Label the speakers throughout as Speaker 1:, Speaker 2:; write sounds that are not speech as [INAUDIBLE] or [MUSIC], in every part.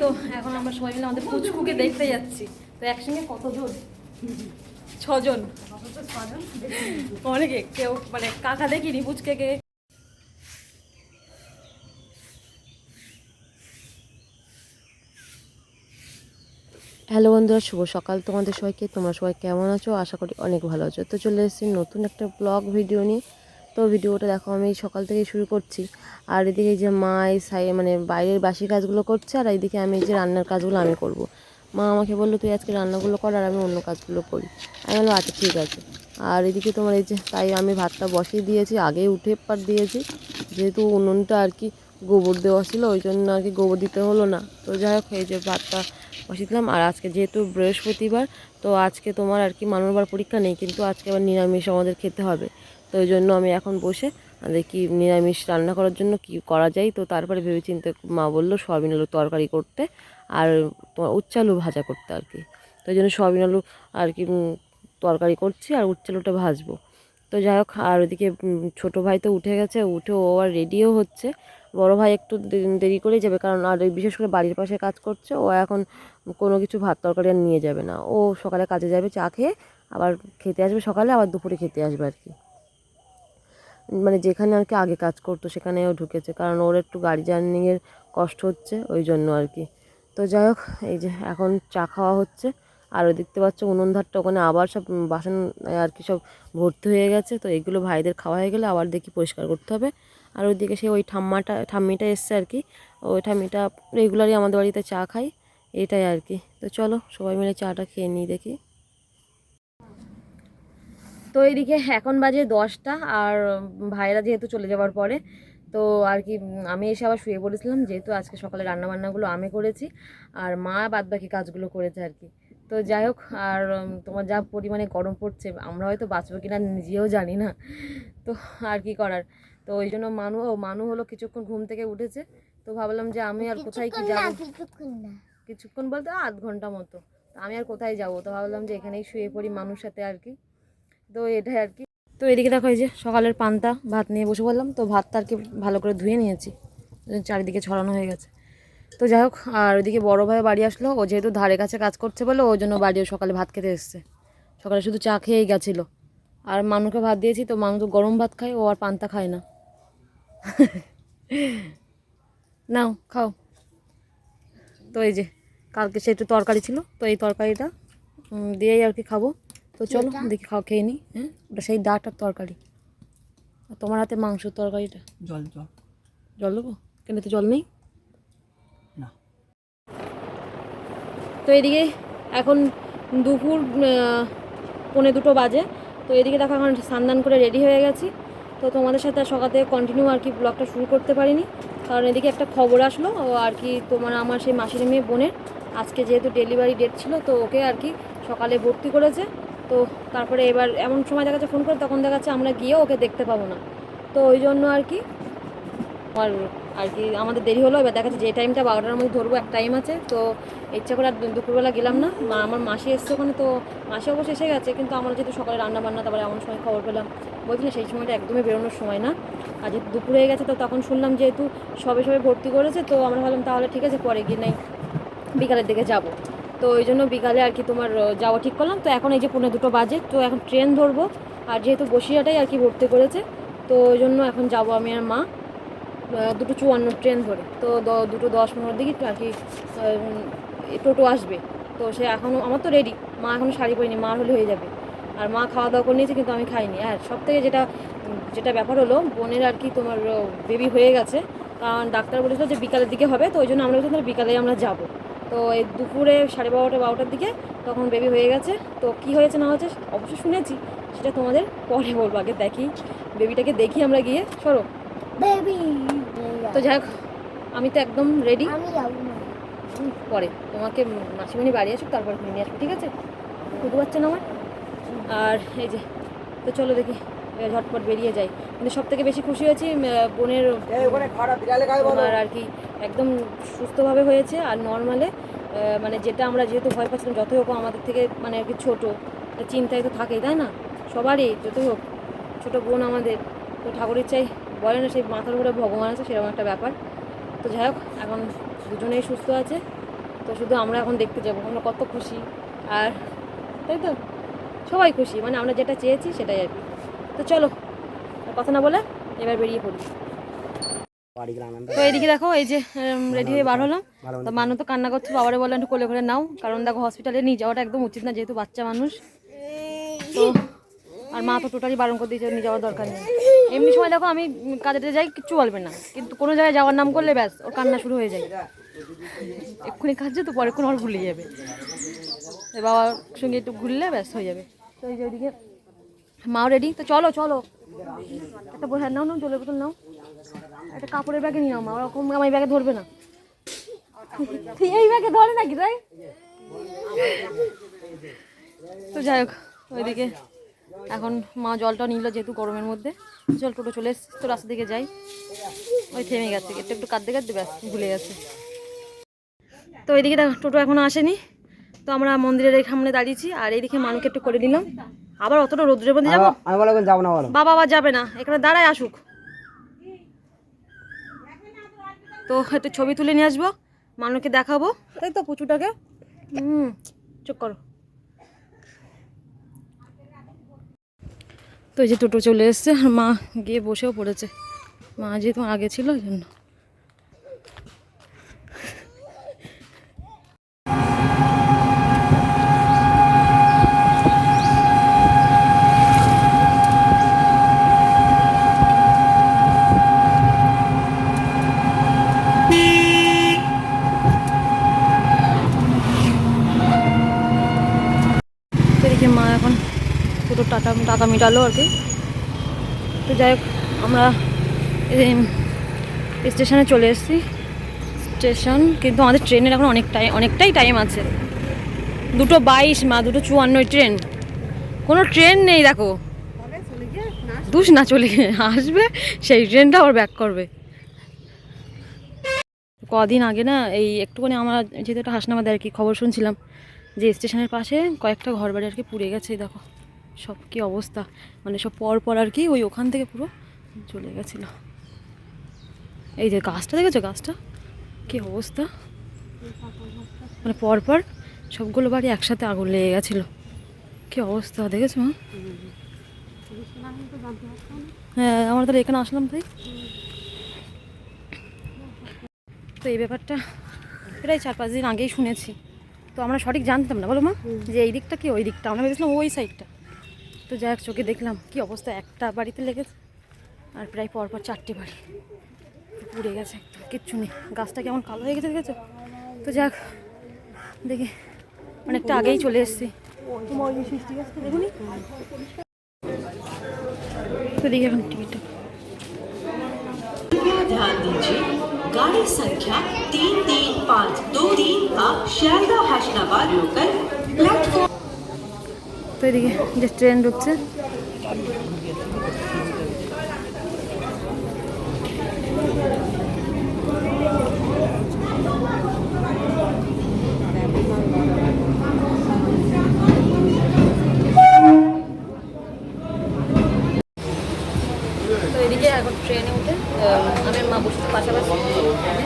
Speaker 1: তো এখন আমরা সবাই মিলে আমাদের দেখতে যাচ্ছি। তো একসঙ্গে কতজন? ছজন। অনেকে, কেউ মানে কাকা দেখিনি কে
Speaker 2: হ্যালো বন্ধুরা, শুভ সকাল তোমাদের সবাইকে। তোমরা সবাই কেমন আছো? আশা করি অনেক ভালো আছো। তো চলে এসেছি নতুন একটা ব্লগ ভিডিও নিয়ে। তো ভিডিওটা দেখো, আমি সকাল থেকে শুরু করছি। আর এদিকে যে মা এই সাই মানে বাইরের বাসি কাজগুলো করছে, আর এইদিকে আমি এই যে রান্নার কাজগুলো আমি করব। মা আমাকে বলল, তুই আজকে রান্নাগুলো কর, আর আমি অন্য কাজগুলো করি। আমি বললাম আচ্ছা ঠিক আছে। আর এদিকে তোমার এই যে, তাই আমি ভাতটা বসিয়ে দিয়েছি, আগে উঠে পার দিয়েছি। যেহেতু উনুনটা আর কি গোবর দেওয়া ছিল, ওই জন্য আর কি গোবর দিতে হলো না। তো যাই হোক, এই যে ভাতটা বসিয়ে দিলাম। আর আজকে যেহেতু বৃহস্পতিবার, তো আজকে তোমার আর কি মানববার পরীক্ষা নেই, কিন্তু আজকে আবার নিরামিষ আমাদের খেতে হবে। তো ওই জন্য আমি এখন বসে দেখি নিরামিষ রান্না করার জন্য কি করা যায়? তো তারপরে ভেবে চিন্তে মা বলল সয়াবিন আলু তরকারি করতে আর তোমার উচ্চ আলু ভাজা করতে আর কি। তো ওই জন্য সয়াবিন আলু আর কি তরকারি করছি আর উচ্চ আলুটা ভাজবো। তো যাই হোক, আর ওদিকে ছোটো ভাই তো উঠে গেছে, উঠে ও আর রেডিও হচ্ছে। বড় ভাই একটু দেরি করেই যাবে কারণ আর বিশেষ করে বাড়ির পাশে কাজ করছে, ও এখন কোনো কিছু ভাত তরকারি আর নিয়ে যাবে না। ও সকালে কাজে যাবে চা খেয়ে, আবার খেতে আসবে সকালে, আবার দুপুরে খেতে আসবে আর কি। মানে যেখানে আর কি আগে কাজ করতো সেখানে ও ঢুকেছে। কারণ ওর একটু গাড়ি জার্নিংয়ের কষ্ট হচ্ছে, ওই জন্য আর কি। তো যাই হোক, এই যে এখন চা খাওয়া হচ্ছে। আর ওই দেখতে পাচ্ছ উনুন ধারটা ওখানে আবার সব বাসন আর কি সব ভর্তি হয়ে গেছে। তো এগুলো ভাইদের খাওয়া হয়ে গেলে আবার দেখি পরিষ্কার করতে হবে। আর ওইদিকে সে ওই ঠাম্মাটা, ঠাম্মিটা এসছে আর কি। ওই ঠাম্মিটা রেগুলারই আমাদের বাড়িতে চা খাই এটাই আর কি। তো চলো সবাই মিলে চাটা খেয়ে নিই দেখি।
Speaker 1: তো এইদিকে এখন বাজে দশটা আর ভাইরা যেহেতু চলে যাওয়ার পরে তো আর কি আমি এসে আবার শুয়ে পড়েছিলাম যেহেতু আজকে সকালে রান্না বান্নাগুলো আমি করেছি আর মা বাদ বাকি কাজগুলো করেছে আর কি। তো যাই হোক আর তোমার যা পরিমাণে গরম পড়ছে আমরা হয়তো বাঁচবো কিনা নিজেও জানি না। তো আর কি করার? তো ওই জন্য মানু ও মানু হলো কিছুক্ষণ ঘুম থেকে উঠেছে তো ভাবলাম যে আমি আর কোথায় কি যাব?
Speaker 3: কিছুক্ষণ
Speaker 1: বলতে আধ ঘণ্টা মতো। তো আমি আর কোথায় যাব? তো ভাবলাম যে এখানেই শুয়ে পড়ি মানুষ সাথে আর কি। তো এটাই আর কি। তো এদিকে দেখো এই যে সকালের পান্তা, ভাত নিয়ে বসে পড়লাম। তো ভাতটা আর কি ভালো করে ধুয়ে নিয়েছি। চারিদিকে ছড়ানো হয়ে গেছে। তো যাই হোক, আর ওইদিকে বড় ভাই বাড়ি আসলো। ও যেহেতু ধারে কাছে কাজ করছে বলে, ওই জন্য বাড়িও সকালে ভাত খেতে এসছে। সকালে শুধু চা খেয়েই গেছিল। আর মানুকে ভাত দিয়েছি, তো মানুষ গরম ভাত খায়, ও আর পান্তা খায় না। নাও, খাও। তো এই যে, কালকে সে একটু তরকারি ছিল, তো এই তরকারিটা দিয়েই আর কি খাব। তো চলো দেখি খাও খেয়ে নিই হ্যাঁ? ওটা সেই ডাটার তরকারি। আর তোমার হাতে মাংসের তরকারিটা?
Speaker 4: জল জল।
Speaker 1: জল দেবো? কেন তো জল নেই?
Speaker 4: না।
Speaker 1: তো এদিকে এখন দুপুর পৌনে দুটো বাজে। তো এদিকে দেখো এখন স্নান করে রেডি হয়ে গেছি। তো তোমাদের সাথে আর সকাল থেকে কন্টিনিউ আর কি ব্লগটা শুরু করতে পারিনি। কারণ এদিকে একটা খবর আসলো ও আর কি তোমার আমার সেই মাসির মেয়ে বোনের। আজকে যেহেতু ডেলিভারি ডেট ছিল তো ওকে আর কি সকালে ভর্তি করেছে। তো তারপরে এবার এমন সময় দেখা যাচ্ছে, ফোন করে তখন দেখা যাচ্ছে আমরা গিয়েও ওকে দেখতে পাবো না। তো ওই জন্য আর কি আর আর কি আমাদের দেরি হলো, এবার দেখা যাচ্ছে যে টাইমটা বারোটার মধ্যে ধরবো, এক টাইম আছে। তো ইচ্ছা করে আর দুপুরবেলা গেলাম না। মা, আমার মাসি এসছে ওখানে, তো মাসি অবশ্য এসে গেছে, কিন্তু আমরা যেহেতু সকালে রান্না বান্না তারপরে এমন সময় খবর পেলাম। বলছি সেই সময়টা একদমই বেরোনোর সময় না। আর যেহেতু দুপুর হয়ে গেছে, তো তখন শুনলাম যেহেতু সবে সবে ভর্তি করেছে, তো আমরা ভাবলাম তাহলে ঠিক আছে, পরে গিয়ে নাই, বিকালের দিকে যাব। তো ওই জন্য বিকালে আর কি তোমার যাওয়া ঠিক করলাম। তো এখন এই যে পনেরো দুটো বাজে, তো এখন ট্রেন ধরবো। আর যেহেতু বসিরহাটাই আর কি ভর্তি করেছে, তো ওই জন্য এখন যাব আমি আর মা দুটো চুয়ান্ন ট্রেন ধরে। তো দুটো দশ পনেরো দিকে আর কি টোটো আসবে। তো সে এখনও আমার তো রেডি মা এখনও শাড়ি পরিনি মার হলে হয়ে যাবে। আর মা খাওয়া দাওয়া করে নিয়েছে, কিন্তু আমি খাইনি। আর সব থেকে যেটা যেটা ব্যাপার হলো, বোনের আর কি তোমার বেবি হয়ে গেছে। কারণ ডাক্তার বলেছিল যে বিকালের দিকে হবে, তো ওই জন্য আমরা বলছিলাম বিকালে আমরা যাব। তো এই দুপুরে সাড়ে বারোটা বারোটার দিকে তখন বেবি হয়ে গেছে। তো কি হয়েছে না হয়েছে অবশ্যই শুনেছি সেটা তোমাদের পরে বলব আগে দেখি। বেবিটাকে দেখি আমরা গিয়ে। সরো।
Speaker 3: বেবি
Speaker 1: তো যাই আমি তো একদম রেডি
Speaker 3: আমি
Speaker 1: পরে। তোমাকে মাসিমণি বাড়ি আসুক তারপর নিয়ে আসব ঠিক আছে? বুঝতে পারছেন আমার? আর এই যে তো চলো দেখি। ঝটপট বেরিয়ে যাই কিন্তু সব থেকে বেশি খুশি হয়েছি বোনের তোমার আর কি একদম সুস্থভাবে হয়েছে আর নর্মালে মানে যেটা আমরা যেহেতু ভয় পাচ্ছিলাম যতই হোক আমাদের থেকে মানে আর কি ছোটো চিন্তায় তো থাকেই তাই না? সবারই যতই হোক ছোটো বোন আমাদের। তো ঠাকুরের চাই বলে না সেই মাথার উপরে ভগবান আছে সেরকম একটা ব্যাপার। তো যাই হোক এখন দুজনেই সুস্থ আছে। তো শুধু আমরা এখন দেখতে যাব আমরা কত খুশি। আর তাই তো? সবাই খুশি মানে আমরা যেটা চেয়েছি সেটাই আর কি। তো চলো, কথা না বলে এবার বেরিয়ে পড়ি। তো এইদিকে দেখো, এই যে রেডি হয়ে বার হলাম। তো মানু তো কান্না করছে, বাবারে বললেন একটু কোলে করে নাও, কারণ দেখো হসপিটালে নিয়ে যাওয়াটা একদম উচিত না, যেহেতু বাচ্চা মানুষ। তো, আর মা তো টোটালি বারণ করে দিয়েছে, নিয়ে যাওয়ার দরকার নেই। এমনি সময় দেখো, আমি কাজে যাই, কিচ্ছু বলবে না। কিন্তু কোনো জায়গায় যাওয়ার নাম করলে ব্যাস, ওর কান্না শুরু হয়ে যায়। এক্ষুনি কাজে তো পরে কোনো আর ভুলে যাবে। বাবার সঙ্গে একটু ঘুরলে ব্যাস হয়ে যাবে। তো এই যে ওইদিকে মাও রেডি তো চলো চলো। একটা বোঝার নাও নাও, জলের বোতল নাও। একটা কাপড়ের ব্যাগে নিয়ে নাও মা, ওরকম আমার ব্যাগে ধরবে না। এই ব্যাগে ধরে নাকি তাই? তো যাই হোক, ওইদিকে এখন মা জলটা নিল যেহেতু গরমের মধ্যে। জল টোটো চলে এসছে, তো রাস্তা দিকে যাই। ওই থেমে গেছে, একটু একটু কাঁদতে কাঁদতে ব্যাস, ভুলে গেছে। তো ওইদিকে টোটো এখনও আসেনি। তো আমরা মন্দিরের সামনে দাঁড়িয়েছি, আর এইদিকে মানুকে একটু করে নিলাম। আবার অতটা রোদ্রের মধ্যে যাব
Speaker 4: আমি বলো যাব না বলো
Speaker 1: বাবা আবার যাবে না। এখানে দাঁড়ায় আসুক। তো একটু ছবি তুলে নিয়ে আসব মানুষকে দেখাবো। তাই তো পুচুটাকে? হুম চুপ করো। তো এই যে টোটো চলে এসছে আর মা গিয়ে বসেও পড়েছে। মা যেহেতু আগে ছিল ওই জন্য তো এদিকে মা এখন পুরো টাকা মেটালো আর কি। তো যাই হোক, আমরা স্টেশনে চলে এসেছি। স্টেশন, কিন্তু আমাদের ট্রেনের এখন অনেক টাইম অনেকটাই টাইম আছে। দুটো বাইশ মা, দুটো চুয়ান্নই ট্রেন। কোনো ট্রেন নেই, দেখো। দুস না চলে আসবে, সেই ট্রেনটা আবার ব্যাক করবে। কদিন আগে না, এই একটুখানি আমরা যেহেতু একটা হাসনাবাদে আর কি খবর শুনছিলাম, যে স্টেশনের পাশে কয়েকটা ঘর বাড়ি আর কি পুড়ে গেছে দেখো। সব কি অবস্থা? মানে সব পর পর আর কি ওই ওখান থেকে পুরো চলে গেছিল। এই যে গাছটা দেখেছ গাছটা? কি অবস্থা? মানে পর পর সবগুলো বাড়ি একসাথে আগুন লেগে গেছিল। কি অবস্থা দেখেছ মা? হ্যাঁ আমরা তাহলে এখানে আসলাম তাই। তো এই ব্যাপারটা প্রায় চার পাঁচ দিন আগেই শুনেছি। তো আমরা সঠিক জানতাম না, বলো মা? যে এই দিকটা কি ওই দিকটা? আমরা ভেবেছিলাম ওই সাইডটা তো যাই হোক চোখে দেখলাম কি অবস্থা একটা বাড়িতে লেগেছে আর প্রায় পরপর চারটে বাড়ি পুড়ে গেছে একদম কিচ্ছু নেই গাছটা কেমন কালো হয়ে গেছে দেখেছো তো যাক দেখি অনেকটা আগেই চলে এসেছি দেখুনি তো দেখি এখন টিকিটটা
Speaker 5: ध्यान दीजिए गाड़ी संख्या तीन तीन पाँच दो तीन का शारदा हैशनाबाद लोकल प्लेटफॉर्म
Speaker 1: তো এদিকে যে ট্রেন ঢুকছে তো এদিকে এখন ট্রেনে উঠে আহ, আমি আর মা বসেছি পাশাপাশি ট্রেনে।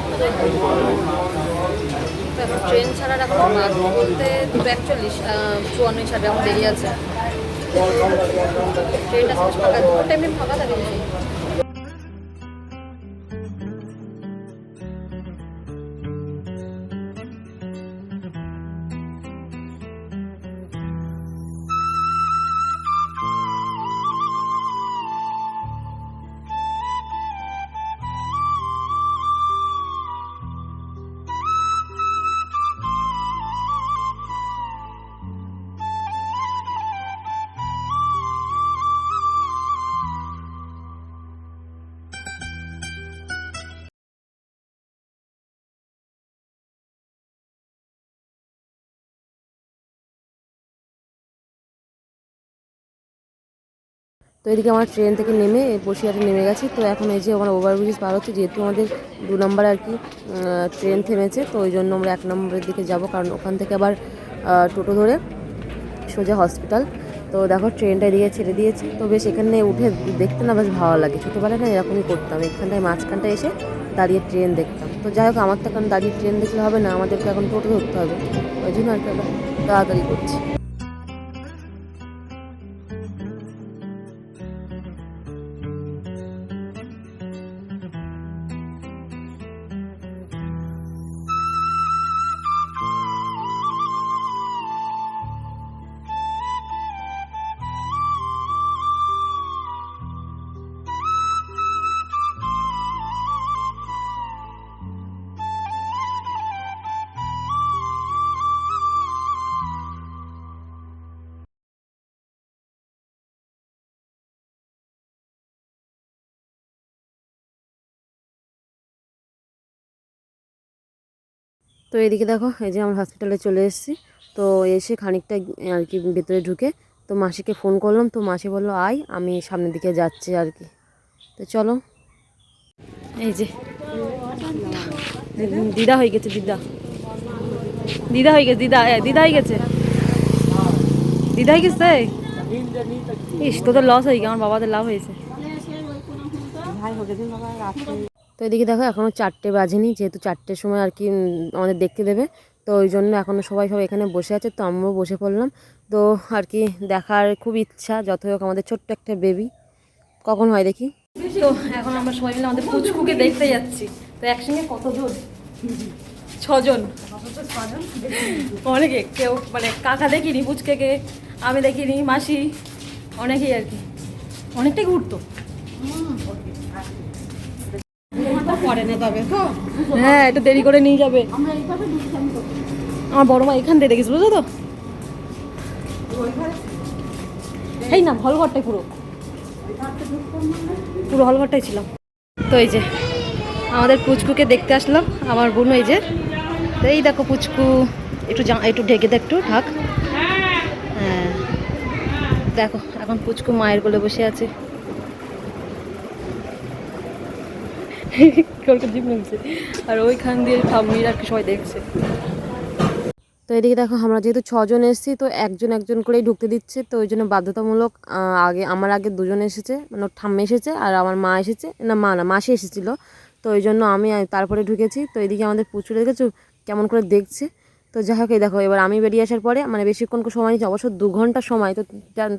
Speaker 1: তো এখন ট্রেন ছাড়ার এখন বাস বলতে দুটো একচল্লিশ চুয়ান্ন হিসাবে আমার দেরি আছে। ট্রেনটা শেষ ফাঁকা দুটো টাইমে ফাঁকা থাকে
Speaker 2: তো এদিকে আমার ট্রেন থেকে নেমে বসিরহাটে নেমে গেছি। তো এখন এই যে আমরা ওভারব্রিজ পার হচ্ছে, যেহেতু আমাদের দু নম্বরে আর কি ট্রেন থেমেছে, তো ওই জন্য আমরা এক নম্বরের দিকে যাব। কারণ ওখান থেকে আবার টোটো ধরে সোজা হসপিটাল তো দেখো ট্রেনটা এদিকে ছেড়ে দিয়েছে। তো বেশ এখানে উঠে দেখতে না বেশ ভালো লাগে। ছোটোবেলায় না এরকমই করতাম। এখানটায় মাঝখানটায় এসে দাঁড়িয়ে ট্রেন দেখতাম। তো যাই হোক, আমার তো এখন দাঁড়িয়ে ট্রেন দেখলে হবে না, আমাদেরকে এখন টোটো ধরতে হবে। ওই জন্য আর কি তাড়াতাড়ি করছি। তো এদিকে দেখো, এই যে আমরা হসপিটালে চলে এসেছি। তো এসে খানিকটা আর কি ভেতরে ঢুকে তো মাসিকে ফোন করলাম। তো মাসি বলল, আয়, আমি সামনের দিকে যাচ্ছি আর কি। তো চলো।
Speaker 1: এই যে, দিদা হয়ে গেছে, দিদা। দিদা হয়ে গেছে, দিদা দিদা হয়ে গেছে। দিদা হয়ে গেছে? ইস, তোদের লস হয়ে গেছে, আমার বাবাদের লাভ হয়েছে।
Speaker 2: তো এদিকে দেখো এখনও চারটে বাজেনি যেহেতু চারটের সময় আর কি আমাদের দেখতে দেবে। তো ওই জন্য এখনও সবাই সব এখানে বসে আছে তো আমরাও বসে পড়লাম। তো আর কি দেখার খুব ইচ্ছা যত হোক আমাদের ছোট্ট একটা বেবি কখন হয় দেখি?
Speaker 1: তো এখন আমরা সবাই মিলে আমাদের পুচকুকে দেখতে যাচ্ছি। তো একসঙ্গে কতজন? ছজন। অনেকে কেউ মানে কাকা দেখিনি পুচকেকে আমি দেখিনি মাসি অনেকেই আর কি। অনেকটাই ঘুরতো। হ্যাঁ একটু দেরি করে নিয়ে যাবে। আমার বড় মা এখান থেকে দেখিস বুঝলো তো? এই না হল ঘরটাই পুরো। পুরো হল ঘরটাই ছিলাম। তো এই যে আমাদের পুচকুকে দেখতে আসলাম আমার বোন এই যে। তো এই দেখো পুচকু একটু একটু ঢেকে দে একটু ঢাক। হ্যাঁ। দেখো এখন পুচকু মায়ের কোলে বসে আছে। আর ওইখান দিয়ে ঠাম্মির আর কি সবাই দেখছে।
Speaker 2: তো এদিকে দেখো, আমরা যেহেতু ছজন এসেছি, তো একজন একজন করেই ঢুকতে দিচ্ছে, তো ওই জন্য বাধ্যতামূলক আগে আমার আগে দুজন এসেছে মানে ওর ঠাম্মা এসেছে আর আমার মা এসেছে। না, মা না, মাসি এসেছিল। তো ওই জন্য আমি তারপরে ঢুকেছি। তো এদিকে আমাদের পুচুরে দেখেছ, কেমন করে দেখছে। তো যাই হোক, এই দেখো, এবার আমি বেরিয়ে আসার পরে মানে বেশিক্ষণ সময় নিচ্ছে, অবশ্য দু ঘণ্টা সময়, তো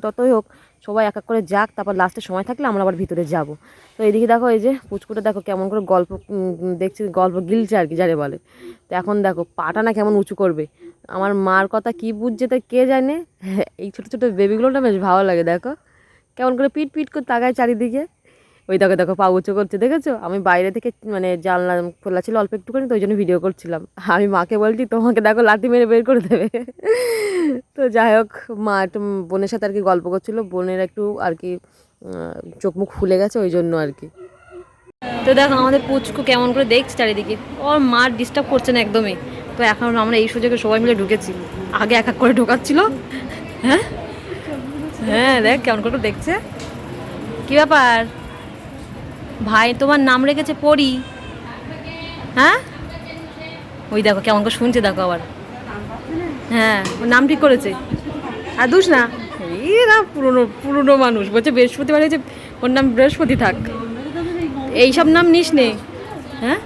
Speaker 2: ততই হোক, সবাই এক এক করে যাক, তারপর লাস্টে সময় থাকলে আমরা আবার ভিতরে যাব। তো এদিকে দেখো, এই যে পুচকুটা দেখো, কেমন করে গল্প দেখছি, গল্প গিলছে আর কি, যারে বলে। তো এখন দেখো, পাটা না কেমন উঁচু করবে। আমার মার কথা কি বুঝছে তো কে জানে? [LAUGHS] এই ছোটো ছোটো বেবিগুলোটা বেশ ভালো লাগে, দেখো। কেমন করে পিট পিট করে তাকায় চারিদিকে। ওই দেখো দেখো পা উঁচু করছে, দেখেছ? আমি বাইরে থেকে মানে জানলা খোলা ছিল, অল্প একটুখানি, তো ওই জন্য ভিডিও করছিলাম। [LAUGHS] আমি মাকে বলছি, তোমাকে দেখো লাঠি মেরে বের করে দেবে। [LAUGHS] তো যাই হোক, মা একটু বোনের সাথে আর কি গল্প করছিল, বোনের একটু আর কি চোখ মুখ ফুলে গেছে, ওই জন্য আর কি।
Speaker 1: তো দেখো, আমাদের পুচকু কেমন করে দেখছে চারিদিকে। ওর মা ডিস্টার্ব করছে না একদমই। তো এখন আমরা এই সুযোগে সবাই মিলে ঢুকেছি। আগে এক এক করে ঢোকাচ্ছিল। হ্যাঁ? হ্যাঁ দেখ কেমন করে দেখছে। কি ব্যাপার? ভাই, তোমার নাম রেখেছে পড়ি হ্যাঁ? ওই দেখো, কেমন করে শুনছে, দেখো আবার। হ্যাঁ ওর নাম ঠিক করেছে। আর দুস না? না, পুরনো পুরনো মানুষ। বলছে বৃহস্পতিবার হয়েছে ওর নাম বৃহস্পতি থাক। এইসব নাম নিস নে। হ্যাঁ?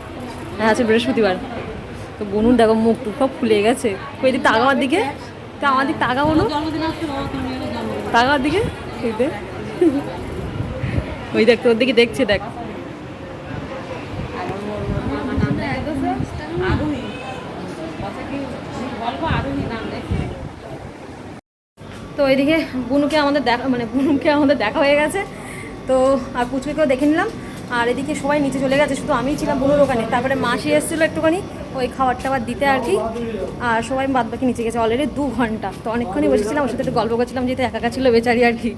Speaker 1: হ্যাঁ আছে বৃহস্পতিবার। তো বনুন দেখো মুখ টুক সব ফুলে গেছে। ওই দিক তাগাওয়ার দিকে? তা আমার দিক বনু? তাকা আমার দিকে। ওই দেখ, তোর দিকে দেখছে, দেখ। তো ওইদিকে বুনুকে আমাদের দেখা মানে বুনুকে আমাদের দেখা হয়ে গেছে। তো আর পুচকুকেও দেখে নিলাম। আর এদিকে সবাই নিচে চলে গেছে, শুধু আমিই ছিলাম বুনুর ওখানে। তারপরে মাসি এসেছিল একটুখানি, ওই খাবার টাবার দিতে আর কি। আর সবাই বাদ বাকি নিচে গেছে অলরেডি দু ঘণ্টা। তো অনেকক্ষণই বসেছিলাম, ওর সাথে একটু গল্প করছিলাম, যেহেতু একা একা ছিল বেচারি আর কি।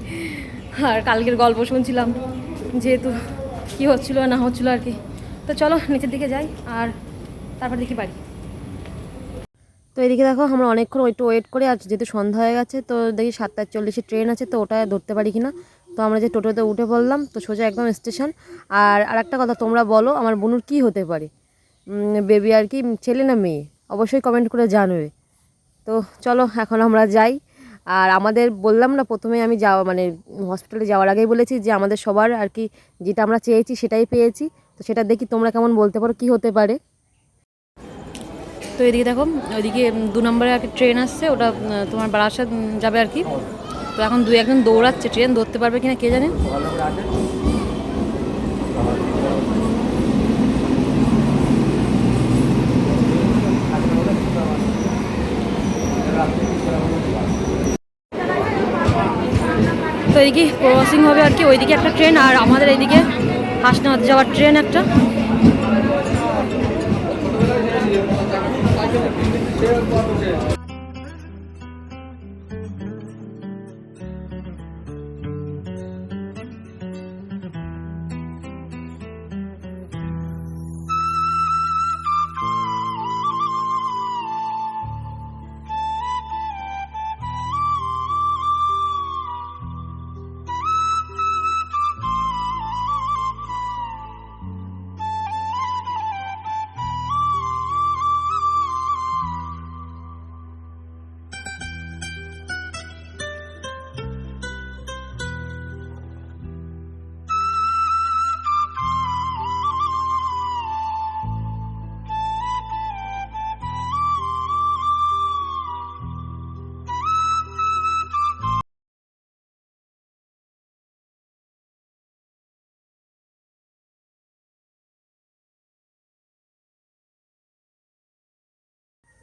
Speaker 1: আর কালকের গল্প শুনছিলাম, যেহেতু কী হচ্ছিল না হচ্ছিল আর কি। তো চলো, নিচের দিকে যাই, আর তারপর দেখি বাড়ি।
Speaker 2: তো এদিকে দেখো আমরা অনেকক্ষণ একটু ওয়েট করে আর যেহেতু সন্ধ্যা হয়ে গেছে, তো দেখি সাতটা চল্লিশে ট্রেন আছে, তো ওটা ধরতে পারি কিনা। তো আমরা যে টোটোতে উঠে পড়লাম, তো সোজা একদম স্টেশন আর আরেকটা কথা তোমরা বলো, আমার বোনুর কি হতে পারে? বেবি আর কি ছেলে না মেয়ে? অবশ্যই কমেন্ট করে জানবে। তো চলো, এখন আমরা যাই। আর আমাদের বললাম না, প্রথমে আমি যাওয়া মানে হসপিটালে যাওয়ার আগেই বলেছি যে আমাদের সবার আর কি যেটা আমরা চেয়েছি সেটাই পেয়েছি। তো সেটা দেখি তোমরা কেমন বলতে পারো, কি হতে পারে?
Speaker 1: তো এদিকে দেখো, ওইদিকে দু নম্বরে আর ট্রেন আসছে, ওটা তোমার বারাসাত যাবে আর কি। তো এখন দু একজন দৌড়াচ্ছে ট্রেন ধরতে পারবে কিনা কে জানে? তো এদিকে ক্রসিং হবে আর কি? ওইদিকে একটা ট্রেন আর আমাদের এইদিকে হাসনাবাদ যাওয়ার ট্রেন একটা।
Speaker 2: Şey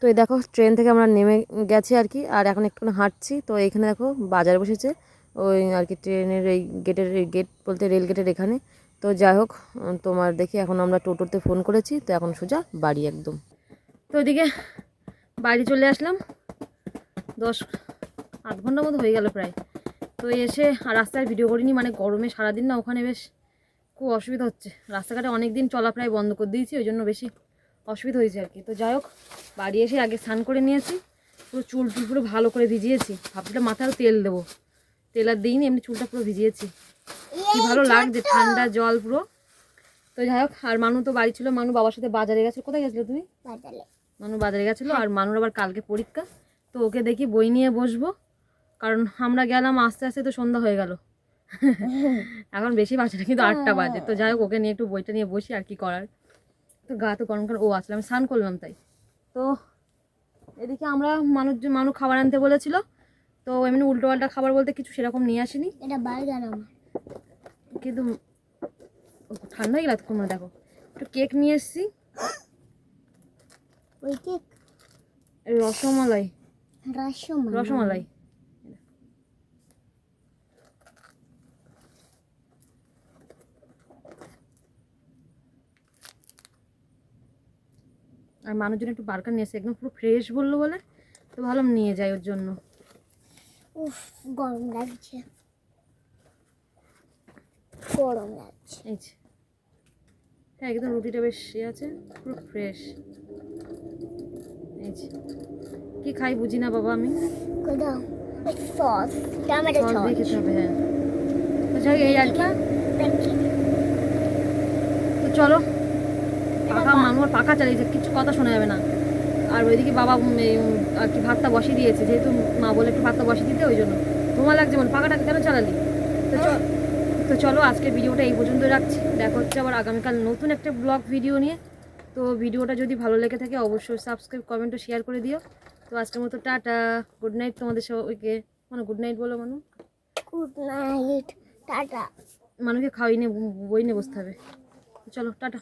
Speaker 2: তো এই দেখো ট্রেন থেকে আমরা নেমে গেছি আর কি, আর এখন একটু হাঁটছি। তো এখানে দেখো, বাজার বসেছে, ওই আর কি ট্রেনের এই গেটের গেট বলতে রেল গেটের এখানে। তো যাই হোক, তোমার দেখি, এখন আমরা টোটোতে ফোন করেছি, তো এখন সোজা বাড়ি একদম।
Speaker 1: তো ওইদিকে বাড়ি চলে আসলাম, দশ আধ ঘণ্টার মতো হয়ে গেল প্রায়। তো এসে রাস্তায় ভিডিও করিনি মানে গরমে সারাদিন না, ওখানে বেশ খুব অসুবিধা হচ্ছে। রাস্তাঘাটে অনেক দিন চলা প্রায় বন্ধ করে দিয়েছি, ওই জন্য বেশি অসুবিধা হয়েছে আর কি। তো যাই হোক বাড়ি এসে আগে স্নান করে নিয়েছি পুরো চুল টুল পুরো ভালো করে ভিজিয়েছি। ভাবছিলাম মাথায় তেল দেবো। তেল আর দিইনি এমনি চুলটা পুরো ভিজিয়েছি। কি ভালো লাগছে ঠান্ডা জল পুরো। তো যাই হোক আর মানু তো বাড়ি ছিল মানু বাবার সাথে বাজারে গেছে কোথায় গেছিল তুমি? মানু বাজারে গেছিল আর মানুর আবার কালকে পরীক্ষা। তো ওকে দেখি বই নিয়ে বসবো। কারণ আমরা গেলাম আস্তে আস্তে তো সন্ধ্যা হয়ে গেল। [LAUGHS] এখন বেশি বাজে না কিন্তু আটটা বাজে। তো যাই হোক ওকে নিয়ে একটু বইটা নিয়ে বসি আর কি করার। তো গা তো গরম কারণ ও আসলে আমি স্নান করলাম তাই। তো এদিকে আমরা মানুষ মানুষ খাবার আনতে বলেছিল তো এমনি উল্টো পাল্টা খাবার বলতে কিছু সেরকম নিয়ে আসিনি।
Speaker 3: এটা বার্গার আমার।
Speaker 1: কিন্তু ঠান্ডা গেল এতক্ষণ মনে দেখো। একটু কেক নিয়ে এসেছি।
Speaker 3: ওই কেক?
Speaker 1: রসমালাই।
Speaker 3: রসমালাই।
Speaker 1: রসমালাই। আর মানুষজন একটু বার্গার নিয়ে এসে একদম পুরো ফ্রেশ বলল বলে তো ভালো নিয়ে যাই ওর জন্য।
Speaker 3: উফ গরম লাগছে। গরম লাগছে।
Speaker 1: এই যে। হ্যাঁ একদম রুটিটা বেশ ইয়ে আছে পুরো ফ্রেশ এই যে। কি খাই বুঝি না বাবা আমি?
Speaker 3: সস
Speaker 1: দিয়ে খেতে হবে হ্যাঁ। যাই এই আর কি। তো চলো। মানুষ পাখা চালিয়েছে কিছু কথা শোনা যাবে না। আর ওইদিকে বাবা আর কি ভাতটা বসিয়ে দিয়েছে যেহেতু মা বলে একটু ভাতটা বসিয়ে দিতে ওই জন্য। তোমার লাগছে বল পাখাটা কেন চালালি? তো তো চলো আজকের ভিডিওটা এই পর্যন্ত রাখছি। দেখা হচ্ছে আবার আগামীকাল নতুন একটা ব্লগ ভিডিও নিয়ে। তো ভিডিওটা যদি ভালো লেগে থাকে অবশ্যই সাবস্ক্রাইব কমেন্ট ও শেয়ার করে দিও। তো আজকের মতো টাটা। গুড নাইট তোমাদের সবাইকে। মানে গুড নাইট বলো মানু।
Speaker 3: Good night tata.
Speaker 1: মানুষকে খাওয়াই নিয়ে বই নিয়ে বসতে হবে। চলো টাটা।